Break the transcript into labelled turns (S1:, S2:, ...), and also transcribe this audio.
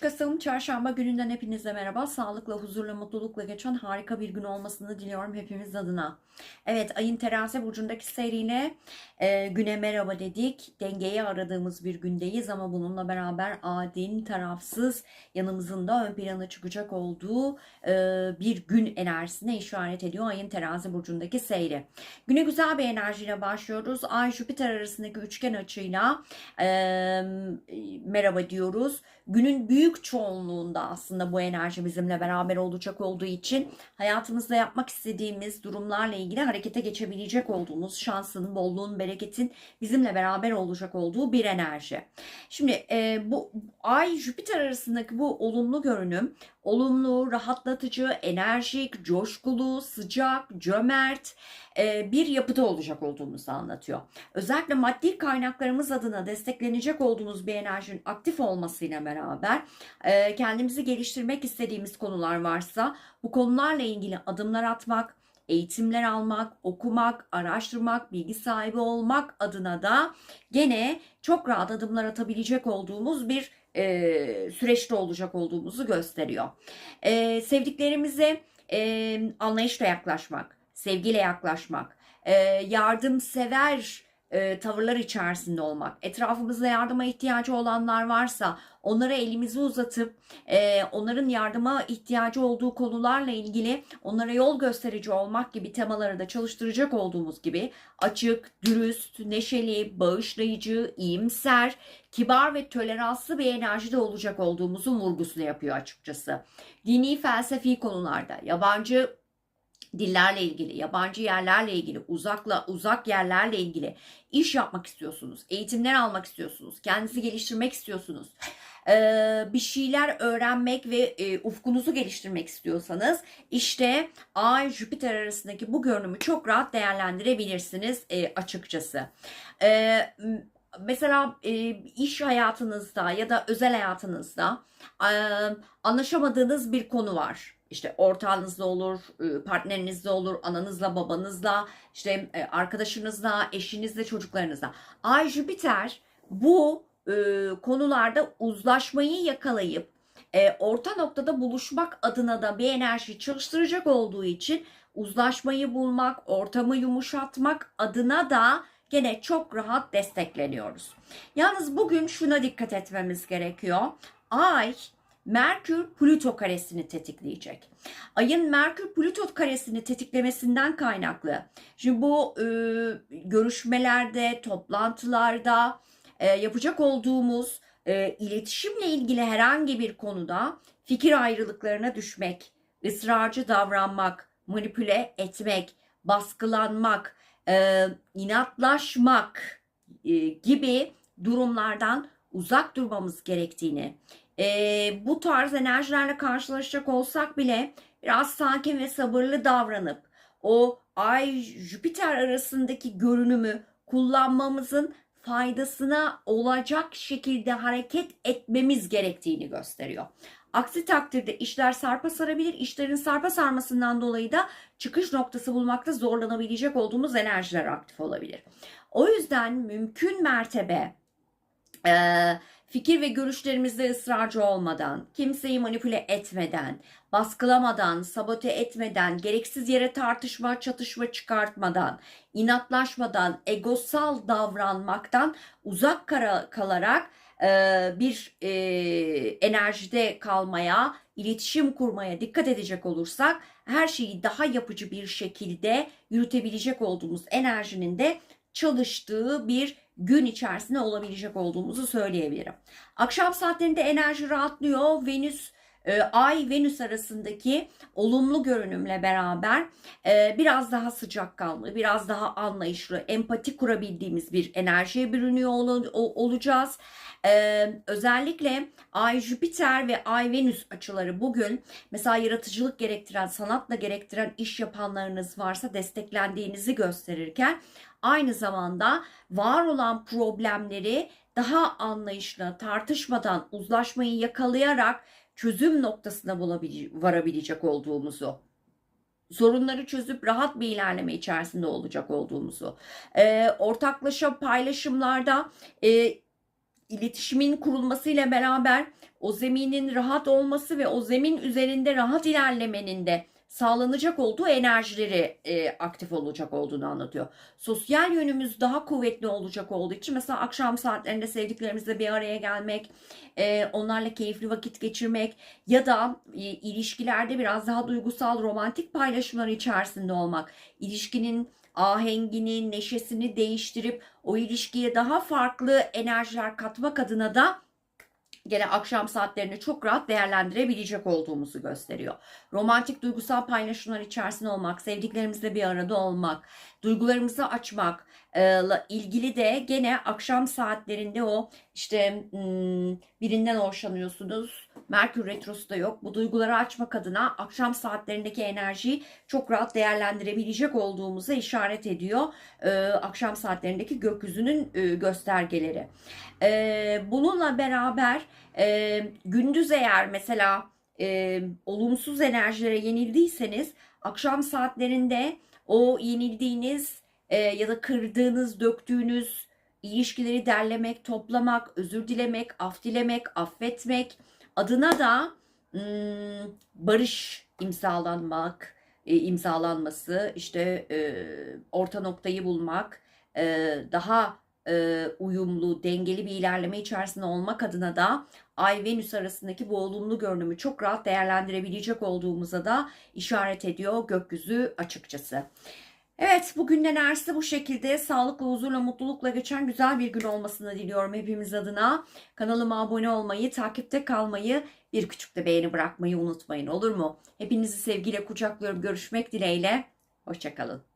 S1: 13 Kasım Çarşamba gününden hepinize merhaba. Sağlıkla, huzurla, mutlulukla geçen harika bir gün olmasını diliyorum hepimiz adına. Evet, ayın terazi burcundaki seyriyle e, güne merhaba dedik. Dengeyi aradığımız bir gündeyiz ama bununla beraber adil, tarafsız, yanımızın da ön plana çıkacak olduğu e, bir gün enerjisine işaret ediyor ayın terazi burcundaki seyri. Güne güzel bir enerjiyle başlıyoruz. Ay Jüpiter arasındaki üçgen açıyla e, merhaba diyoruz. Günün büyük çoğunluğunda aslında bu enerji bizimle beraber olacak olduğu için hayatımızda yapmak istediğimiz durumlarla ilgili harekete geçebilecek olduğumuz şansın, bolluğun, bereketin bizimle beraber olacak olduğu bir enerji. Şimdi e, bu Ay Jüpiter arasındaki bu olumlu görünüm olumlu, rahatlatıcı, enerjik, coşkulu, sıcak, cömert e, bir yapıda olacak olduğumuzu anlatıyor. Özellikle maddi kaynaklarımız adına desteklenecek olduğumuz bir enerjinin aktif olmasıyla beraber e, kendimizi geliştirmek istediğimiz konular varsa bu konularla ilgili adımlar atmak, eğitimler almak, okumak, araştırmak, bilgi sahibi olmak adına da gene çok rahat adımlar atabilecek olduğumuz bir e, süreçte olacak olduğumuzu gösteriyor. E, sevdiklerimize e, anlayışla yaklaşmak, sevgiyle yaklaşmak, e, yardımsever e, tavırlar içerisinde olmak, etrafımızda yardıma ihtiyacı olanlar varsa onlara elimizi uzatıp e, onların yardıma ihtiyacı olduğu konularla ilgili onlara yol gösterici olmak gibi temaları da çalıştıracak olduğumuz gibi açık, dürüst, neşeli, bağışlayıcı, iyimser, kibar ve toleranslı bir enerjide olacak olduğumuzu vurgusunu yapıyor açıkçası. Dini felsefi konularda, yabancı dillerle ilgili, yabancı yerlerle ilgili, uzakla uzak yerlerle ilgili iş yapmak istiyorsunuz, eğitimler almak istiyorsunuz, kendinizi geliştirmek istiyorsunuz, ee, bir şeyler öğrenmek ve e, ufkunuzu geliştirmek istiyorsanız işte Ay Jüpiter arasındaki bu görünümü çok rahat değerlendirebilirsiniz e, açıkçası. Ee, mesela e, iş hayatınızda ya da özel hayatınızda anlaşamadığınız bir konu var işte ortağınızla olur, e, partnerinizle olur, ananızla, babanızla, işte e, arkadaşınızla, eşinizle, çocuklarınızla. Ay Jüpiter bu e, konularda uzlaşmayı yakalayıp orta noktada buluşmak adına da bir enerji çalıştıracak olduğu için uzlaşmayı bulmak, ortamı yumuşatmak adına da gene çok rahat destekleniyoruz. Yalnız bugün şuna dikkat etmemiz gerekiyor. Ay Merkür Plüto karesini tetikleyecek. Ayın Merkür Plüto karesini tetiklemesinden kaynaklı. Şimdi bu e, görüşmelerde, toplantılarda e, yapacak olduğumuz e, iletişimle ilgili herhangi bir konuda fikir ayrılıklarına düşmek, ısrarcı davranmak, manipüle etmek, baskılanmak, e, inatlaşmak e, gibi durumlardan uzak durmamız gerektiğini, e, bu tarz enerjilerle karşılaşacak olsak bile biraz sakin ve sabırlı davranıp o Ay Jüpiter arasındaki görünümü kullanmamızın faydasına olacak şekilde hareket etmemiz gerektiğini gösteriyor. Aksi takdirde işler sarpa sarabilir. İşlerin sarpa sarmasından dolayı da çıkış noktası bulmakta zorlanabilecek olduğumuz enerjiler aktif olabilir. O yüzden mümkün mertebe e, fikir ve görüşlerimizde ısrarcı olmadan, kimseyi manipüle etmeden, baskılamadan, sabote etmeden, gereksiz yere tartışma, çatışma çıkartmadan, inatlaşmadan, egosal davranmaktan uzak kalarak e, bir e, enerjide kalmaya, iletişim kurmaya dikkat edecek olursak her şeyi daha yapıcı bir şekilde yürütebilecek olduğumuz enerjinin de çalıştığı bir gün içerisinde olabilecek olduğumuzu söyleyebilirim. Akşam saatlerinde enerji rahatlıyor. Venüs e, Ay Venüs arasındaki olumlu görünümle beraber e, biraz daha sıcakkanlı, biraz daha anlayışlı, empati kurabildiğimiz bir enerjiye bürünüyor olacağız. E, özellikle Ay Jüpiter ve Ay Venüs açıları bugün mesela yaratıcılık gerektiren, sanatla gerektiren iş yapanlarınız varsa desteklendiğinizi gösterirken aynı zamanda var olan problemleri daha anlayışlı, tartışmadan, uzlaşmayı yakalayarak çözüm noktasına varabilecek olduğumuzu sorunları çözüp rahat bir ilerleme içerisinde olacak olduğumuzu, e, ortaklaşa paylaşımlarda e, iletişimin kurulmasıyla beraber o zeminin rahat olması ve o zemin üzerinde rahat ilerlemenin de sağlanacak olduğu enerjileri e, aktif olacak olduğunu anlatıyor. Sosyal yönümüz daha kuvvetli olacak olduğu için mesela akşam saatlerinde sevdiklerimizle bir araya gelmek, e, onlarla keyifli vakit geçirmek ya da e, ilişkilerde biraz daha duygusal romantik paylaşımlar içerisinde olmak, ilişkinin ahengini, neşesini değiştirip o ilişkiye daha farklı enerjiler katmak adına da gene akşam saatlerini çok rahat değerlendirebilecek olduğumuzu gösteriyor. Romantik duygusal paylaşımlar içerisinde olmak, sevdiklerimizle bir arada olmak, duygularımızı açmak e, ilgili de gene akşam saatlerinde o işte hmm, birinden hoşlanıyorsunuz. Merkür retrosu da yok. Bu duyguları açmak adına akşam saatlerindeki enerjiyi çok rahat değerlendirebilecek olduğumuza işaret ediyor. e, akşam saatlerindeki gökyüzünün e, göstergeleri. E, bununla beraber e, gündüz eğer mesela e, olumsuz enerjilere yenildiyseniz akşam saatlerinde o yenildiğiniz e, ya da kırdığınız, döktüğünüz ilişkileri derlemek, toplamak, özür dilemek, af dilemek, affetmek adına da hmm, barış imzalanmak, e, imzalanması, işte e, orta noktayı bulmak, e, daha uyumlu, dengeli bir ilerleme içerisinde olmak adına da Ay Venüs arasındaki bu olumlu görünümü çok rahat değerlendirebilecek olduğumuza da işaret ediyor gökyüzü açıkçası. Evet bugün enerjisi bu şekilde sağlıklı, huzurla, mutlulukla geçen güzel bir gün olmasını diliyorum hepimiz adına. Kanalıma abone olmayı, takipte kalmayı, bir küçük de beğeni bırakmayı unutmayın olur mu? Hepinizi sevgiyle kucaklıyorum. Görüşmek dileğiyle. Hoşçakalın.